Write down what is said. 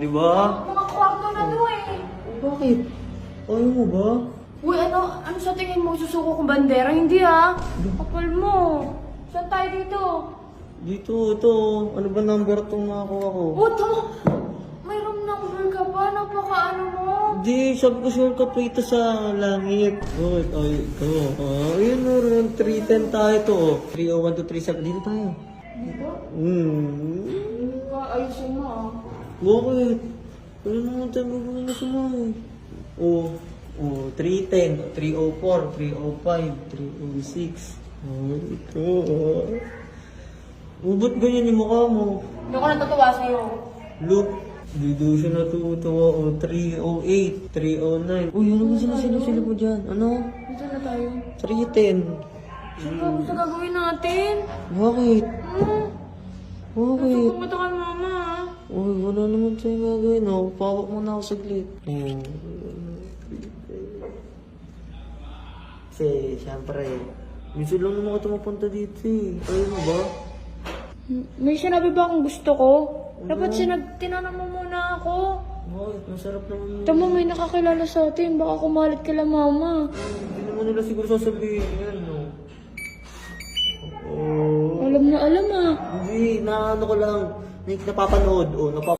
di ba? Mga kwarto na to eh. Bakit? Ayaw mo ba? Uy, ano, ano sa tingin mo? Susuko kong bandera? Hindi ah. Kapal mo. Saan tayo dito? Dito, ito. Ano ba number itong nakakuha ko? Puto! May room number ka pa? Napaka ano mo? Di, sabi ko shortcut pa ito sa langit. Oh, ay, ito. Ah, ayun o, room 310 tayo to. Oh. 301 to 37. Dito tayo. Dito? Hmm. Bakit? Ano naman tayo magawin na eh? Oh, oh, 310, 304, 305, 306. Oh, ito. Oh, ba't ganyan yung mukha mo? Hindi ako natutuwa sa'yo. Look, dito siya natutuwa. Oh, 308, 309. Uy, ano ba sila sila sila mo dyan? Ano? Dito na tayo. 310. Saan ka gusto gagawin natin? Bakit? Hmm? Bakit? Pupunta ka mama. Uy, wala naman tayo gagawin. Oh, pawak mo na ako saglit. Oh. Kasi, syempre, minsan lang naman ako mapunta dito eh. Ayaw mo ba? May sinabi ba akong gusto ko? Dapat sinag tinanong mo muna ako. Bakit? Masarap naman. Tama may nakakilala sa atin. Baka kumalit ka lang mama. Hindi naman nila siguro sasabihin yan, no? Oh. Alam na naano ko lang. Napapanood. Oh, napapanood.